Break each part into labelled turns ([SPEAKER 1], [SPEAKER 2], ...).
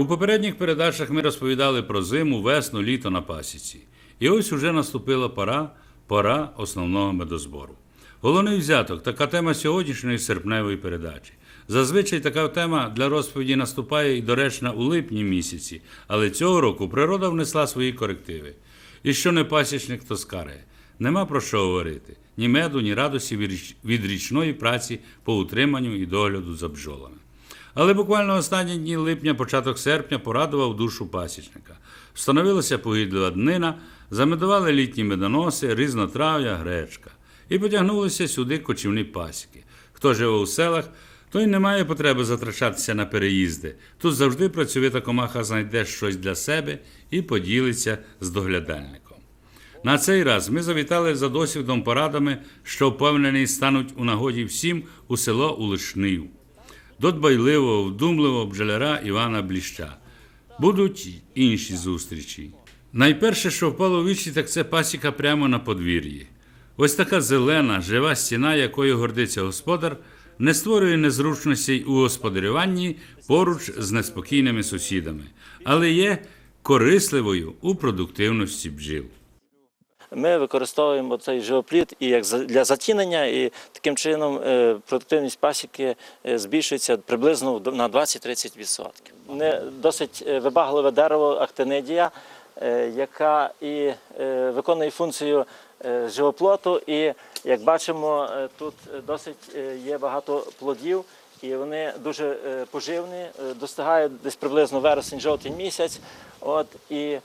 [SPEAKER 1] У попередніх передачах ми розповідали про зиму, весну, літо на пасіці. І ось уже наступила пора, пора основного медозбору. Головний взяток така тема сьогоднішньої серпневої передачі. Зазвичай така тема для розповіді наступає і доречна у липні місяці, але цього року природа внесла свої корективи. І що не пасічник, то скарає. Нема про що говорити ні меду, ні радості від річної праці по утриманню і догляду за бджолами. Але буквально останні дні липня, початок серпня порадував душу пасічника. Встановилася погідлива днина, замедували літні медоноси, різнотрав'я, гречка. І потягнулися сюди кочівні пасіки. Хто живе у селах, той не має потреби затрачатися на переїзди. Тут завжди працьовита комаха знайде щось для себе і поділиться з доглядальником. На цей раз ми завітали за досвідом порадами, що впевнений стануть у нагоді всім у село Улишнив. До дбайливого, вдумливого бджоляра Івана Бліща. Будуть інші зустрічі. Найперше, що впало в вічі, так це пасіка прямо на подвір'ї. Ось така зелена, жива стіна, якою гордиться господар, не створює незручностей у господарюванні поруч з неспокійними сусідами, але є корисливою у продуктивності бджіл.
[SPEAKER 2] Ми використовуємо цей живоплід і як для затінення, і таким чином е, продуктивність пасіки е, збільшується приблизно на 20-30%. Не досить е, вибагливе дерево актинидія, яка і виконує функцію живоплоту. І як бачимо, тут досить є багато плодів. І вони дуже поживні, достигають десь приблизно вересень-жовтень місяць. От і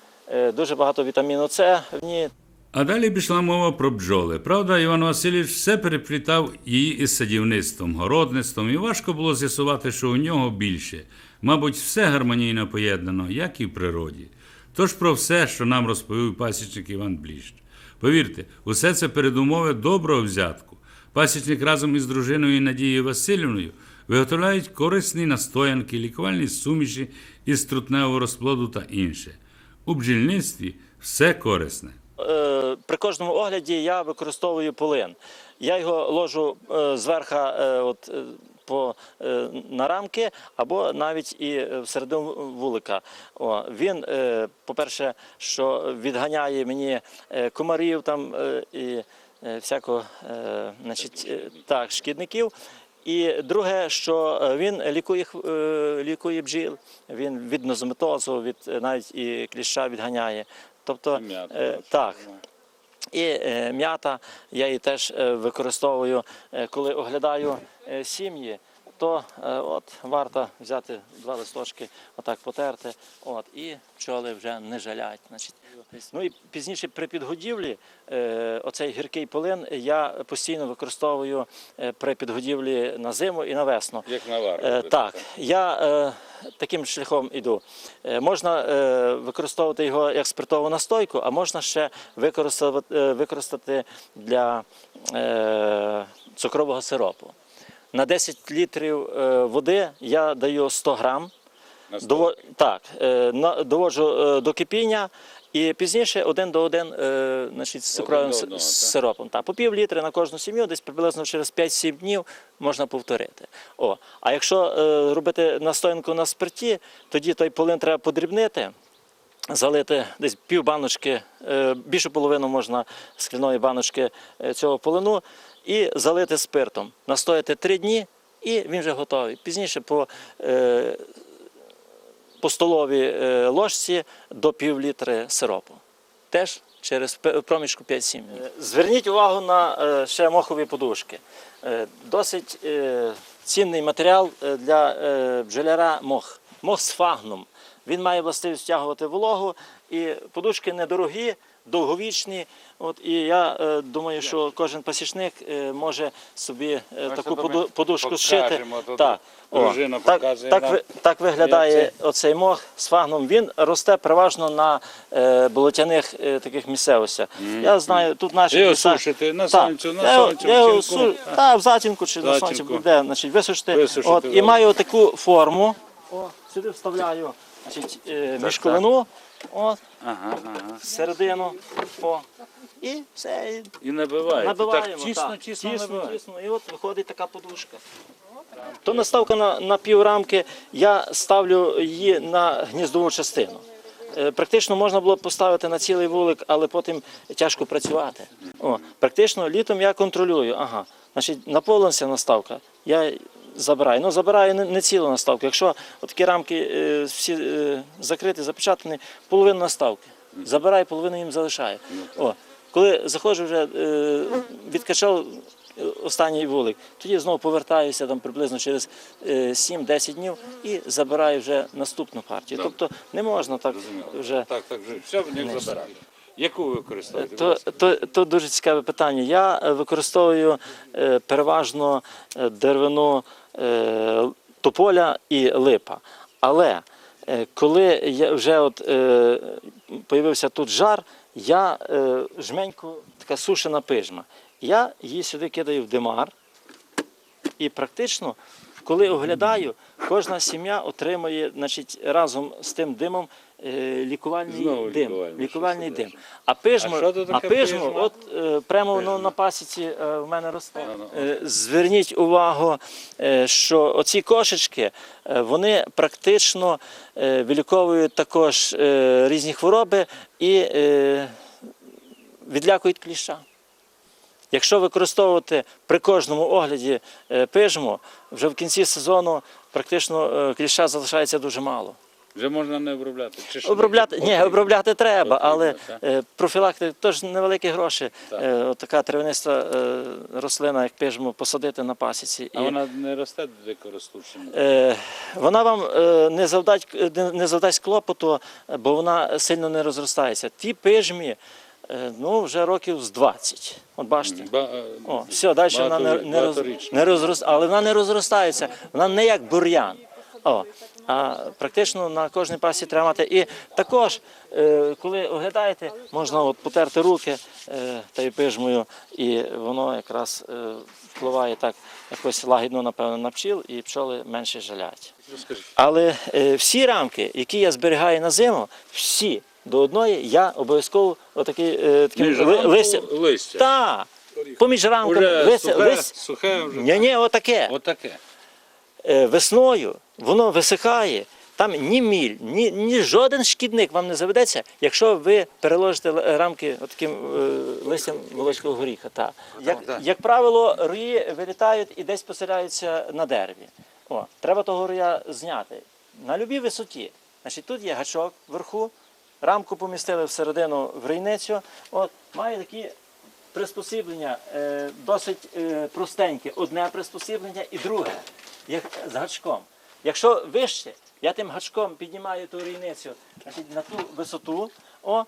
[SPEAKER 2] дуже багато вітаміну С в ній.
[SPEAKER 1] А далі пішла мова про бджоли. Правда, Іван Васильович все переплітав її із садівництвом, городництвом, і важко було з'ясувати, що у нього більше. Мабуть, все гармонійно поєднано, як і в природі. Тож про все, що нам розповів пасічник Іван Бліщ. Повірте, усе це передумови доброго взятку. Пасічник разом із дружиною Надією Васильівною виготовляють корисні настоянки, лікувальні суміші із трутневого розплоду та інше. У бджільництві все корисне.
[SPEAKER 2] Е, При кожному огляді я використовую полин. Я його ложу е, зверху е, от, по, на рамки або навіть і всередину вулика. О, він, по-перше, що відганяє мені комарів там і всякого значить, так, шкідників. І друге, що він лікує, лікує бджіл, він від нозометозу, від навіть і кліща відганяє. Тобто, е, так. І е, м'ята я її теж е, використовую, коли оглядаю сім'ї, то е, от варто взяти два листочки, отак потерти, от, і пчоли вже не жалять. Значить. Ну і пізніше при підгодівлі е, оцей гіркий полин я постійно використовую е, при підгодівлі на зиму і на весну.
[SPEAKER 3] Як навар.
[SPEAKER 2] Е, так, я е, таким шляхом іду. Е, можна е, використовувати його як спиртову настойку, а можна ще використати, е, використати для е, цукрового сиропу. На 10 літрів е, води я даю 100 грам. Дово... Так, е, доводжу е, до кипіння і пізніше один до один значить, з цукровим
[SPEAKER 3] одного,
[SPEAKER 2] сиропом. Так, по пів літри на кожну сім'ю, десь приблизно через 5-7 днів можна повторити. О, а якщо робити настоянку на спирті, тоді той полин треба подрібнити. Залити десь пів баночки, більшу половину можна скляної баночки цього полину і залити спиртом. Настояти три дні і він вже готовий. Пізніше по, е, по столовій е, ложці до пів літри сиропу. Теж через проміжку 5-7 днів. Зверніть увагу на е, ще мохові подушки. Е, Досить е, цінний матеріал е, для е, бджоляра мох. Мох з фагном. Він має властивість втягувати вологу, і подушки недорогі, довговічні. От, і я е, думаю, що кожен пасічник е, може собі е, таку поду- подушку зшити.
[SPEAKER 3] покажемо, тут
[SPEAKER 2] Так, О,
[SPEAKER 3] дружина
[SPEAKER 2] так,
[SPEAKER 3] показує
[SPEAKER 2] так,
[SPEAKER 3] нам.
[SPEAKER 2] ви- так виглядає оцей мох з фагном. Він росте переважно на е, болотяних е, таких місцевостях. Я знаю, тут наші
[SPEAKER 3] Ви його
[SPEAKER 2] ліса-
[SPEAKER 3] сушите на
[SPEAKER 2] Так,
[SPEAKER 3] сонцю, на
[SPEAKER 2] я його-
[SPEAKER 3] сонцю,
[SPEAKER 2] я його
[SPEAKER 3] втінку.
[SPEAKER 2] су- та, в затінку чи на сонці
[SPEAKER 3] Затінку.
[SPEAKER 2] буде, значить, висушити.
[SPEAKER 3] Висушити,
[SPEAKER 2] От, і маю таку форму. О, сюди вставляю значить, е, мішковину От,
[SPEAKER 1] Ага, ага.
[SPEAKER 2] середину. О. І все. і
[SPEAKER 1] набиваєте.
[SPEAKER 2] Набиваємо.
[SPEAKER 1] Так тісно,
[SPEAKER 2] так.
[SPEAKER 1] тісно,
[SPEAKER 2] тісно,
[SPEAKER 1] набиваєте.
[SPEAKER 2] тісно. І от виходить така подушка. То наставка на, на піврамки, я ставлю її на гніздову частину. Е, Практично можна було б поставити на цілий вулик, але потім тяжко працювати. О, практично літом я контролюю. Ага, значить, наповнилася наставка, я забираю. Ну, забираю не, не цілу наставку. Якщо такі рамки е, всі е, закриті, запечатані, половину наставки. Забираю, половину їм залишаю. О, коли заходжу вже, е, відкачав останній вулик, тоді знову повертаюся там приблизно через е, 7-10 днів і забираю вже наступну партію. Тобто не можна так вже.
[SPEAKER 1] Так, так, вже все в них забирали. Яку ви використовуєте?
[SPEAKER 2] То, то, то дуже цікаве питання. Я використовую переважно деревину тополя і липа. Але е, коли я вже от, е, появився тут жар, я е, жменьку, така сушена пижма. Я її сюди кидаю в димар. І практично, коли оглядаю, кожна сім'я отримує значить, разом з тим димом е, лікувальний
[SPEAKER 1] Знову
[SPEAKER 2] дим.
[SPEAKER 1] лікувальний,
[SPEAKER 2] дим. А пижмо,
[SPEAKER 1] А що то
[SPEAKER 2] а
[SPEAKER 1] таке
[SPEAKER 2] пижмо,
[SPEAKER 1] пижмо?
[SPEAKER 2] от е, прямо воно на пасіці е, в мене росте.
[SPEAKER 1] Ну,
[SPEAKER 2] Е, Зверніть увагу, е, що оці кошечки, е, вони практично е, виліковують також е, різні хвороби і е, відлякують кліща. Якщо використовувати при кожному огляді е, пижму, вже в кінці сезону практично е, кліща залишається дуже мало.
[SPEAKER 1] Вже можна не обробляти. Чи що?
[SPEAKER 2] Обробляти, ні, обробляти треба, але е, профілактика теж невеликі гроші.
[SPEAKER 1] Так.
[SPEAKER 2] Е, от така травяниста е, рослина, як пижму, посадити на пасіці.
[SPEAKER 1] А вона не росте дико.
[SPEAKER 2] Е, вона вам не, завдасть, не, завдасть клопоту, бо вона сильно не розростається. Ті пижмі, ну, вже років з 20. От бачите.
[SPEAKER 1] Ба-
[SPEAKER 2] О, все, далі вона не, не, роз, не розрос, але вона не розростається. Вона не як бур'ян. О, а практично на кожній пасі треба мати. І також, е, коли оглядаєте, можна от потерти руки е, та й пижмою, і воно якраз е, впливає так якось лагідно, напевно, на пчіл, і пчоли менше жалять. Але всі рамки, які я зберігаю на зиму, всі до одної я обов'язково отакий таким
[SPEAKER 1] Між
[SPEAKER 2] ли-
[SPEAKER 1] рамку
[SPEAKER 2] листям.
[SPEAKER 1] листя.
[SPEAKER 2] Та, поміж рамками листя,
[SPEAKER 1] сухе,
[SPEAKER 2] листя.
[SPEAKER 1] сухе вже.
[SPEAKER 2] Ні, ні, отаке.
[SPEAKER 1] Отаке.
[SPEAKER 2] Весною воно висихає. Там ні міль, ні, ні жоден шкідник вам не заведеться, якщо ви переложите рамки таким е, листям волоського горіха. Та. Як, як правило, руї вилітають і десь поселяються на дереві. О, треба того руя зняти на любій висоті. Значить, тут є гачок вверху, рамку помістили всередину в рійницю. От, має такі приспосіблення е, досить е, простеньке. Одне приспосіблення і друге, як з гачком. Якщо вище, я тим гачком піднімаю ту рійницю на ту висоту, о,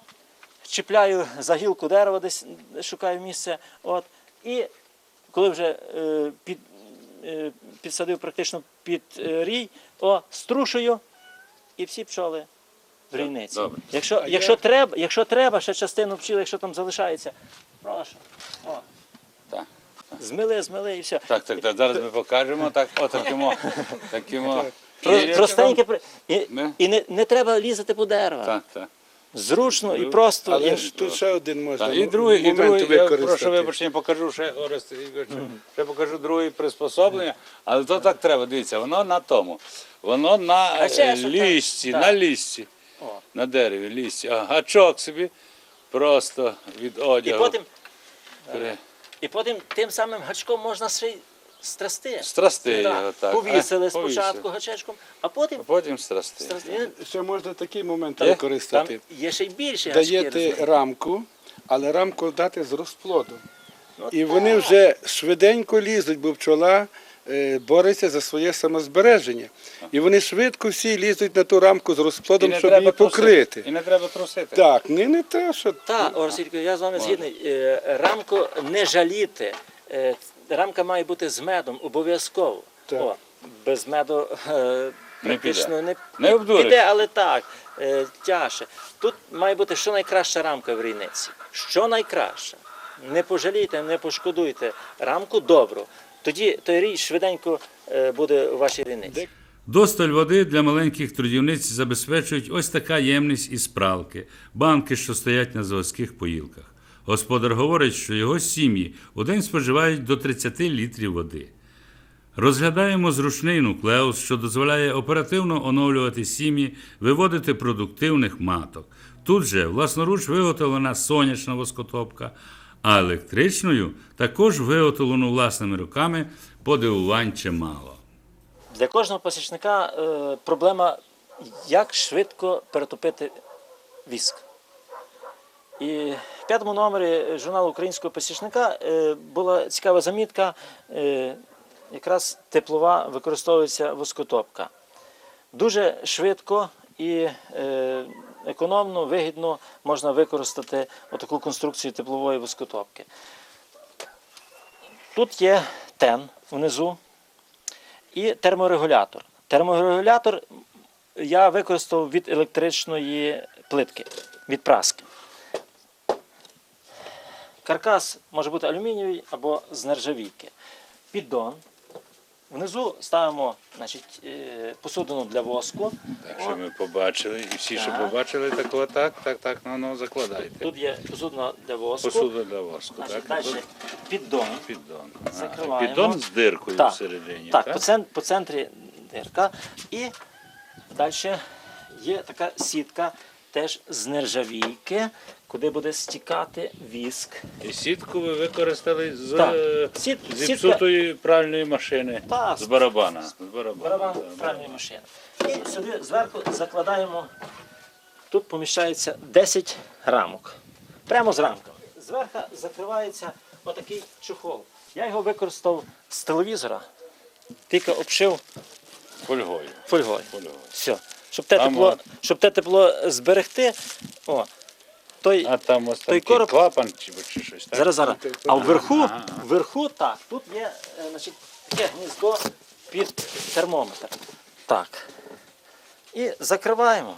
[SPEAKER 2] чіпляю за гілку дерева, десь шукаю місце. От, і коли вже е, під, е, підсадив практично під е, рій, о, струшую і всі пчоли в рійниці. Якщо, якщо, треба, якщо треба, ще частину пчіл, якщо там залишається, прошу. О. Змили, змили і все.
[SPEAKER 1] Так, так, так. Зараз ми покажемо. Так, отакимо. Такимо.
[SPEAKER 2] Про- Простеньке, при- і,
[SPEAKER 1] Не?
[SPEAKER 2] і не, не треба лізати по дерева.
[SPEAKER 1] Так, так.
[SPEAKER 2] Зручно і просто.
[SPEAKER 3] Але ж тут ще один можна
[SPEAKER 1] Так, і другий, і
[SPEAKER 3] момент
[SPEAKER 1] другий, я
[SPEAKER 3] використати.
[SPEAKER 1] прошу вибачення, покажу ще, Орест Ігорович, ще покажу друге приспособлення, але то так треба, дивіться, воно на тому, воно на
[SPEAKER 2] А ще
[SPEAKER 1] е,
[SPEAKER 2] що так?
[SPEAKER 1] на лісті,
[SPEAKER 2] О.
[SPEAKER 1] на дереві, лісті, а гачок собі просто від
[SPEAKER 2] І
[SPEAKER 1] одягу.
[SPEAKER 2] потім,
[SPEAKER 1] При-
[SPEAKER 2] і потім тим самим гачком можна ще й страсти.
[SPEAKER 1] Страсти
[SPEAKER 2] Так.
[SPEAKER 1] його, так.
[SPEAKER 2] Повісили
[SPEAKER 1] А,
[SPEAKER 2] спочатку гачечком, а потім
[SPEAKER 1] А потім страсти.
[SPEAKER 2] страсти.
[SPEAKER 3] Ще можна такий момент
[SPEAKER 1] Є?
[SPEAKER 3] використати.
[SPEAKER 2] Там є ще й більше гачки.
[SPEAKER 3] Даєте рамку, але рамку дати з розплоду.
[SPEAKER 2] Ну,
[SPEAKER 3] І вони вже швиденько лізуть, бо пчола е, бореться за своє самозбереження. І вони швидко всі лізуть на ту рамку з розплодом, щоб її
[SPEAKER 1] трусити.
[SPEAKER 3] покрити.
[SPEAKER 1] І не треба трусити.
[SPEAKER 3] Так, не, не те, що
[SPEAKER 2] Так, Орсілько, я з вами згідний. Е, Рамку не жаліти. Е, Рамка має бути з медом обов'язково.
[SPEAKER 3] Так.
[SPEAKER 2] О, без меду е, практично не,
[SPEAKER 1] Не обдуриш.
[SPEAKER 2] піде, але так, е, тяжче. Тут має бути що найкраща рамка в рійниці. Що найкраща. Не пожалійте, не пошкодуйте рамку добру. Тоді той рій швиденько е, буде у вашій рійниці.
[SPEAKER 1] Досталь води для маленьких трудівниць забезпечують ось така ємність із пралки, банки, що стоять на заводських поїлках. Господар говорить, що його сім'ї у день споживають до 30 літрів води. Розглядаємо зручний нуклеус, що дозволяє оперативно оновлювати сім'ї, виводити продуктивних маток. Тут же власноруч виготовлена сонячна воскотопка, а електричною також виготовлену власними руками подивувань чимало.
[SPEAKER 2] Для кожного пасічника е, проблема, як швидко перетопити віск. І в п'ятому номері журналу українського пасічника е, була цікава замітка, е, якраз теплова використовується воскотопка. Дуже швидко і економно, вигідно можна використати отаку конструкцію теплової воскотопки. Тут є тен внизу і терморегулятор. Терморегулятор я використав від електричної плитки, від праски. Каркас може бути алюмінієвий або з нержавійки. Піддон. Внизу ставимо значить, е, посудину для воску.
[SPEAKER 1] Так що ми побачили, і всі, що побачили, так, так, так, так, ну, ну закладайте.
[SPEAKER 2] Тут є посудина для воску.
[SPEAKER 1] Посуда для воску,
[SPEAKER 2] Значить,
[SPEAKER 1] так?
[SPEAKER 2] далі піддон.
[SPEAKER 1] Піддон.
[SPEAKER 2] Закриваємо.
[SPEAKER 1] Піддон з диркою
[SPEAKER 2] Так,
[SPEAKER 1] всередині.
[SPEAKER 2] Так, по, цен, по центрі дирка. І далі є така сітка теж з нержавійки, куди буде стікати віск.
[SPEAKER 1] І сітку ви використали з
[SPEAKER 2] Так.
[SPEAKER 1] е,
[SPEAKER 2] Сіт-
[SPEAKER 1] зіпсутої пральної машини.
[SPEAKER 2] Так.
[SPEAKER 1] З барабана. З барабана.
[SPEAKER 2] Барабан
[SPEAKER 1] да,
[SPEAKER 2] пральної машини. І сюди зверху закладаємо, тут поміщається 10 рамок. Прямо з рамками. Зверху закривається отакий чохол. Я його використав з телевізора, тільки обшив
[SPEAKER 1] Фольгою.
[SPEAKER 2] фольгою.
[SPEAKER 1] Фольгою.
[SPEAKER 2] Все. Щоб те,
[SPEAKER 1] Там
[SPEAKER 2] тепло, щоб те тепло зберегти, о, той,
[SPEAKER 1] А там ось
[SPEAKER 2] Той
[SPEAKER 1] такий
[SPEAKER 2] короб-
[SPEAKER 1] клапан чи, чи щось. Так?
[SPEAKER 2] зараз, зараз. А вверху, вверху, так, тут є е, значить, таке гніздо під термометр. Так. І закриваємо.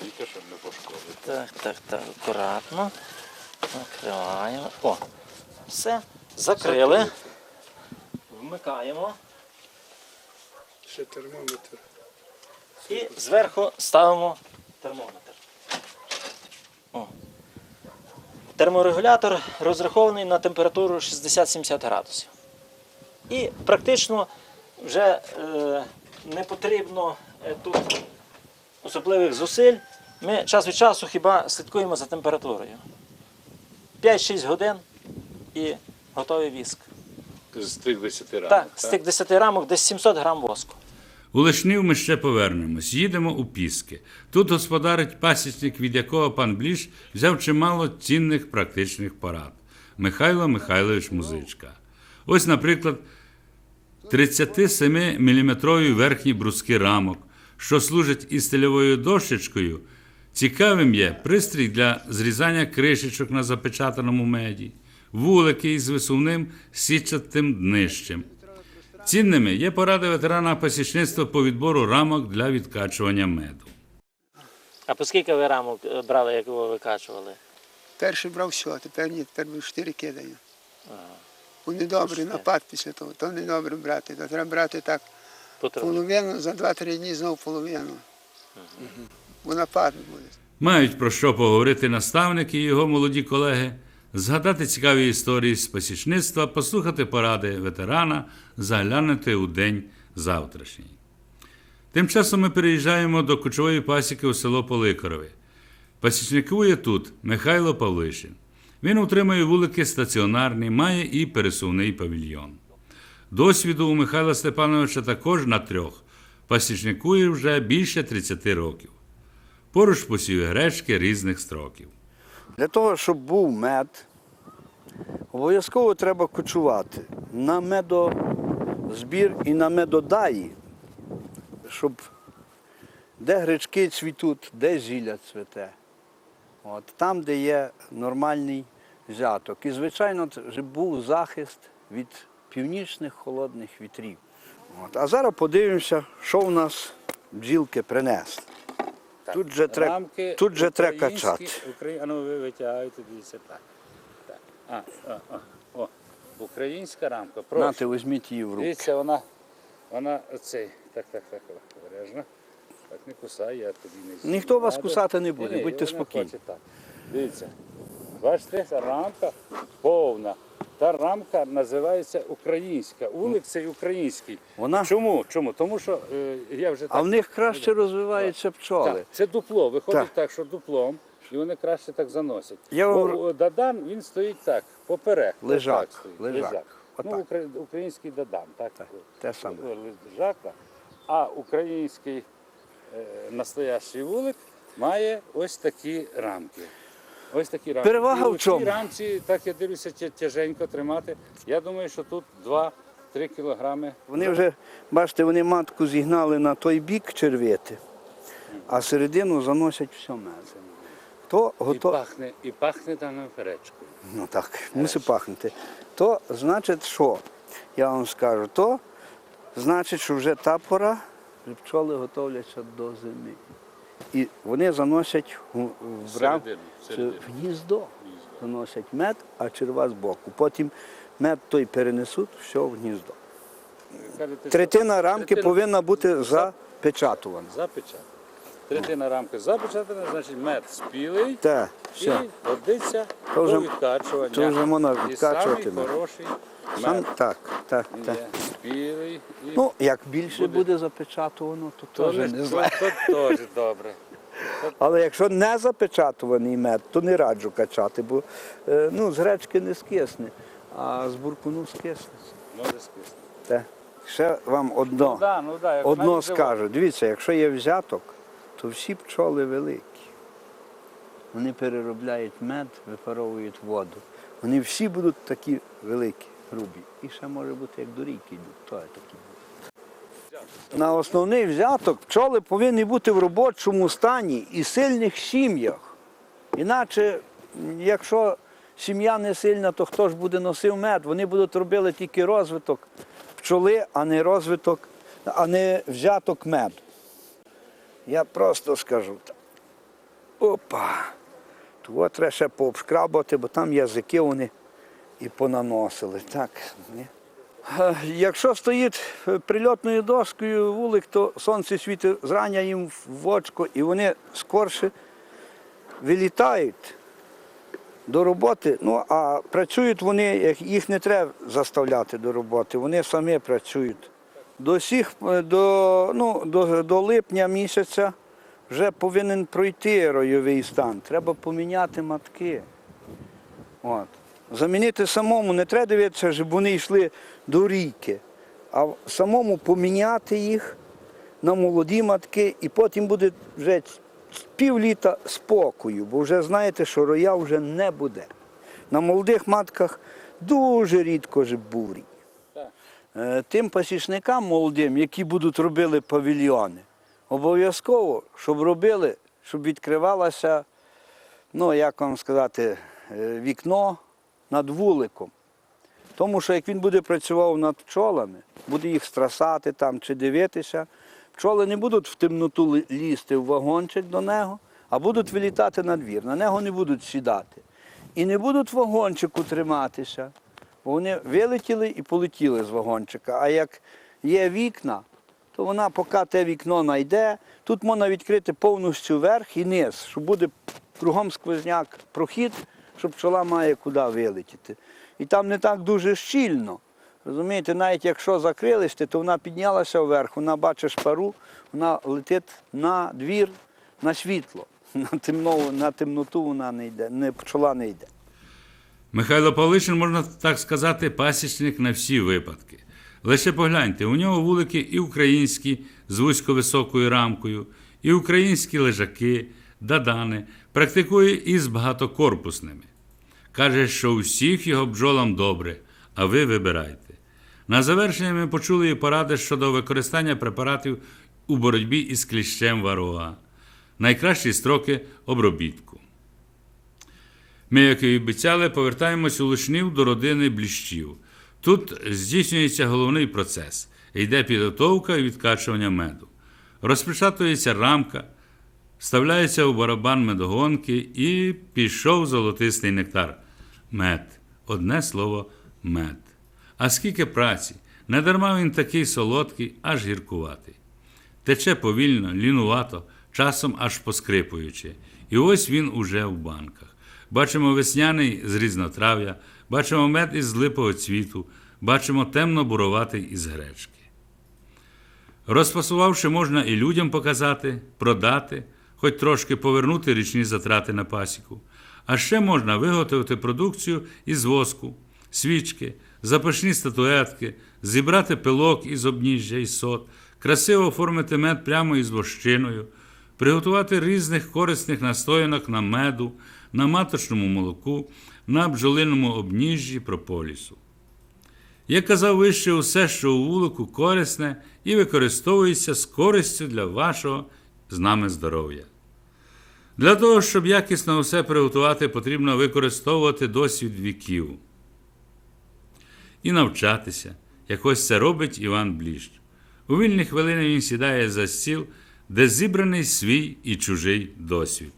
[SPEAKER 1] Тільки, щоб не пошкодити.
[SPEAKER 2] Так, так, так, акуратно. Накриваємо. О, все. Закрили. Вмикаємо.
[SPEAKER 3] Ще термометр.
[SPEAKER 2] І зверху ставимо термометр. О. Терморегулятор розрахований на температуру 60-70 градусів. І практично вже е, не потрібно е, тут особливих зусиль. Ми час від часу хіба слідкуємо за температурою. 5-6 годин і готовий віск.
[SPEAKER 1] З тих 10 рамок.
[SPEAKER 2] Так, з тих 10 рамок десь 700 грам воску.
[SPEAKER 1] У Лишнів ми ще повернемось. Їдемо у Піски. Тут господарить пасічник, від якого пан Бліш взяв чимало цінних практичних порад. Михайло Михайлович Музичка. Ось, наприклад, 37-мм верхні бруски рамок, що служать і стильовою дощечкою. Цікавим є пристрій для зрізання кришечок на запечатаному меді, вулики із висувним січатим днищем. Цінними є поради ветерана пасічництва по відбору рамок для відкачування меду.
[SPEAKER 2] А по скільки ви рамок е, брали, як ви викачували?
[SPEAKER 4] Перший брав все, а тепер ні, тепер ми чотири кидаю. Вони добрі, напад після того, то не добре брати, то треба брати так половину, за 2-3 дні знову половину. Бо напад буде.
[SPEAKER 1] Мають про що поговорити наставники і його молоді колеги, згадати цікаві історії з пасічництва, послухати поради ветерана, заглянути у день завтрашній. Тим часом ми переїжджаємо до кочової пасіки у село Поликорове. Пасічникує тут Михайло Павлишин. Він утримує вулики стаціонарні, має і пересувний павільйон. Досвіду у Михайла Степановича також на трьох. Пасічникує вже більше 30 років. Поруч посів гречки різних строків.
[SPEAKER 5] Для того, щоб був мед, обов'язково треба кочувати на медозбір і на медодаї, щоб де гречки цвітуть, де зілля цвете. От, там, де є нормальний взяток. І, звичайно, щоб був захист від північних холодних вітрів. От. А зараз подивимося, що в нас бджілки принесли. Тут же треба тут же треба качати.
[SPEAKER 1] А ну ви витягуєте, дивіться так. так. А, а, а, о. Українська рамка.
[SPEAKER 5] Нате, візьміть її в руки.
[SPEAKER 1] Дивіться, вона, вона оцей. Так, так, так, обережно. Так не кусай, я тобі не з'їм.
[SPEAKER 5] Ніхто вас кусати не буде, будьте спокійні.
[SPEAKER 1] Дивіться. Бачите, рамка повна. Та рамка називається українська. Улик це український.
[SPEAKER 5] Вона-
[SPEAKER 1] Чому? Чому? Тому що е, я вже так...
[SPEAKER 5] А в них краще розвиваються пчоли.
[SPEAKER 1] Так, це дупло. Виходить
[SPEAKER 5] Так.
[SPEAKER 1] так. що дуплом, і вони краще так заносять.
[SPEAKER 5] Я
[SPEAKER 1] Бо,
[SPEAKER 5] вам-
[SPEAKER 1] Дадан він стоїть так, поперек.
[SPEAKER 5] Лежак,
[SPEAKER 1] отак стоїть,
[SPEAKER 5] лежак.
[SPEAKER 1] Ну, укра- український Дадан, так?
[SPEAKER 5] те саме.
[SPEAKER 1] Лежака. А український е, настоящий вулик має ось такі рамки. Ось такі рамки.
[SPEAKER 5] Перевага
[SPEAKER 1] І
[SPEAKER 5] в
[SPEAKER 1] у цій
[SPEAKER 5] чому?
[SPEAKER 1] рамці, так я дивлюся, тя- тяженько тримати. Я думаю, що тут 2-3 кілограми.
[SPEAKER 5] Вони вже, бачите, вони матку зігнали на той бік червити, а середину заносять все мед. То
[SPEAKER 1] І
[SPEAKER 5] готов...
[SPEAKER 1] пахне, і пахне там перечкою.
[SPEAKER 5] Ну так, мусить пахнути. То значить, що? Я вам скажу, то значить, що вже та пора, що пчоли готовляться до зими. І вони заносять в, рам... В гніздо. Заносять мед, а черва збоку. Потім мед той перенесуть, все в гніздо.
[SPEAKER 1] Кажете,
[SPEAKER 5] Третина рамки
[SPEAKER 1] третина
[SPEAKER 5] повинна бути запечатувана.
[SPEAKER 1] Запечатана. Третина рамки запечатана, значить мед спілий
[SPEAKER 5] Так,
[SPEAKER 1] і
[SPEAKER 5] все.
[SPEAKER 1] годиться
[SPEAKER 5] То вже-
[SPEAKER 1] до відкачування.
[SPEAKER 5] то вже можна
[SPEAKER 1] І
[SPEAKER 5] відкачувати
[SPEAKER 1] самий
[SPEAKER 5] мед. Сам, так, так, так.
[SPEAKER 1] є спілий і
[SPEAKER 5] Ну, як більше
[SPEAKER 1] Буде.
[SPEAKER 5] буде, запечатувано, то
[SPEAKER 1] то,
[SPEAKER 5] теж не
[SPEAKER 1] то, то теж добре.
[SPEAKER 5] Але якщо не запечатуваний мед, то не раджу качати, бо е, ну, з гречки не скисне, а з буркуну скисне.
[SPEAKER 1] Може скисне.
[SPEAKER 5] Ще вам одно,
[SPEAKER 1] Ну, да, ну, да,
[SPEAKER 5] одно скажу. Дивіться, якщо є взяток, то всі пчоли великі. Вони переробляють мед, випаровують воду. Вони всі будуть такі великі, грубі. І ще може бути, як до ріки йдуть, то є такі будуть. На основний взяток пчоли повинні бути в робочому стані і сильних сім'ях. Іначе, якщо сім'я не сильна, то хто ж буде носив мед? Вони будуть робити тільки розвиток пчоли, а не розвиток, а не взяток меду. Я просто скажу так. Опа. Того треба ще пообшкрабати, бо там язики вони і понаносили. Так. ні. Е, Якщо стоїть е, прильотною доскою вулик, то сонце світить зрання їм в очко, і вони скорше вилітають до роботи. Ну, а працюють вони, їх не треба заставляти до роботи, вони самі працюють. До, всіх, е, до, ну, до, до липня місяця вже повинен пройти ройовий стан. Треба поміняти матки. От. Замінити самому не треба дивитися, щоб вони йшли до ріки, а самому поміняти їх на молоді матки, і потім буде вже півліта спокою, бо вже знаєте, що роя вже не буде. На молодих матках дуже рідко ж бурі.
[SPEAKER 1] Так.
[SPEAKER 5] Е, Тим пасічникам молодим, які будуть робили павільйони, обов'язково, щоб робили, щоб відкривалося, ну як вам сказати, е, вікно над вуликом. Тому що як він буде працював над пчолами, буде їх страсати там чи дивитися, пчоли не будуть в темноту лізти в вагончик до нього, а будуть вилітати на двір. На нього не будуть сідати. І не будуть вагончику триматися, бо вони вилетіли і полетіли з вагончика. А як є вікна, то вона поки те вікно знайде, тут можна відкрити повністю верх і низ, щоб буде кругом сквозняк прохід, щоб пчола має куди вилетіти. І там не так дуже щільно. Розумієте, навіть якщо закрились, ти, то вона піднялася вверх, вона бачиш пару, вона летить на двір, на світло. На, темно, на темноту вона не йде, не, пчола не йде.
[SPEAKER 1] Михайло Павлишин, можна так сказати, пасічник на всі випадки. Лише погляньте, у нього вулики і українські з вузьковисокою рамкою, і українські лежаки, дадани, практикує і з багатокорпусними. Каже, що всіх його бджолам добре, а ви вибирайте. На завершення ми почули і поради щодо використання препаратів у боротьбі із кліщем варога. Найкращі строки обробітку. Ми, як і обіцяли, повертаємось у Лишнів до родини бліщів. Тут здійснюється головний процес. Йде підготовка і відкачування меду. Розпечатується рамка, вставляється у барабан медогонки і пішов золотистий нектар. Мед. Одне слово мед. А скільки праці, недарма він такий солодкий, аж гіркуватий. Тече повільно, лінувато, часом аж поскрипуючи. І ось він уже в банках. Бачимо весняний з різнотрав'я, бачимо мед із липового цвіту, бачимо темно-буроватий із гречки. Розфасувавши, можна і людям показати, продати, хоч трошки повернути річні затрати на пасіку. А ще можна виготовити продукцію із воску, свічки, запашні статуетки, зібрати пилок із обніжжя і сот, красиво оформити мед прямо із вощиною, приготувати різних корисних настоянок на меду, на маточному молоку, на бджолиному обніжжі прополісу. Як казав вище, усе, що у вулику корисне і використовується з користю для вашого з нами здоров'я. Для того, щоб якісно усе приготувати, потрібно використовувати досвід віків і навчатися, як ось це робить Іван Бліщ. У вільні хвилини він сідає за стіл, де зібраний свій і чужий досвід.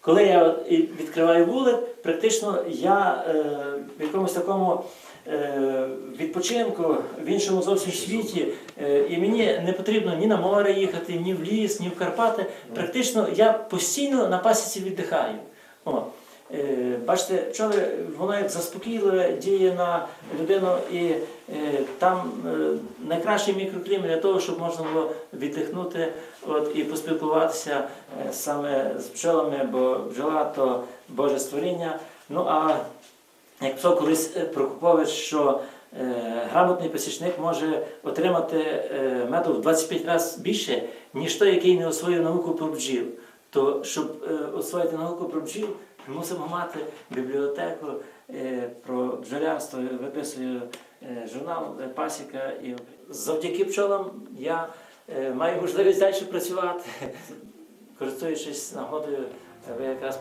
[SPEAKER 2] Коли я відкриваю вулик, практично я е, в якомусь такому відпочинку в іншому зовсім світі, е, і мені не потрібно ні на море їхати, ні в ліс, ні в Карпати. Практично я постійно на пасіці віддихаю. О. Е, Бачите, пчоли, воно як заспокійливе діє на людину, і е, там е, найкращий мікроклімат для того, щоб можна було віддихнути от, і поспілкуватися е, саме з пчолами, бо бджола то Боже створіння. Ну а як писав колись е, Прокопович, що е, грамотний посічник може отримати е, меду в 25 разів більше, ніж той, який не освоїв науку про бджіл. То щоб освоїти науку про бджіл, мусимо мати бібліотеку про бджолярство. Виписую журнал Пасіка. І завдяки пчолам я маю можливість далі працювати. Користуючись нагодою, ви якраз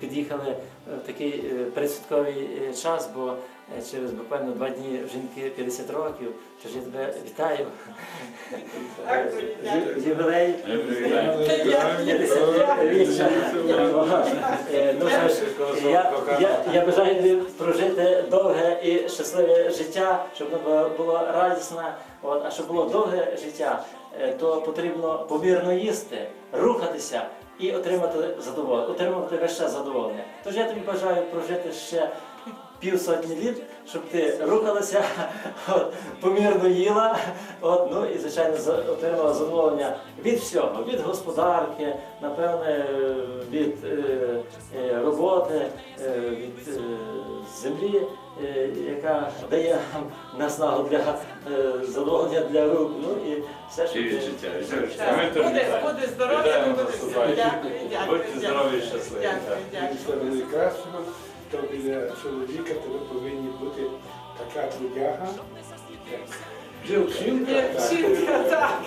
[SPEAKER 2] під'їхали в такий е, передсвятковий е, час, бо е, через буквально два дні жінки 50 років. Тож я тебе вітаю. Ю- Ювілей. Е, Ну, що ж, я, бажаю тобі прожити довге і щасливе життя, щоб воно було радісне. А щоб було довге життя, е, то потрібно помірно їсти, рухатися і отримати задоволення, отримувати час задоволення. Тож я тобі бажаю прожити ще півсотні літ, щоб ти рухалася, от, помірно їла, от, ну і звичайно отримала задоволення від всього, від господарки, напевне, від е, е, роботи, е, від е, землі, е, яка дає нам наснагу для задоволення для рук. Ну і все ж таки-
[SPEAKER 6] Буде, буде здоров'я, буде все. Дякую, дякую.
[SPEAKER 7] Будьте здорові і щасливі.
[SPEAKER 6] Дякую, дякую.
[SPEAKER 3] Найкращого, то біля чоловіка тебе повинні бути така трудяга, як бджілка.
[SPEAKER 6] Жінка, так.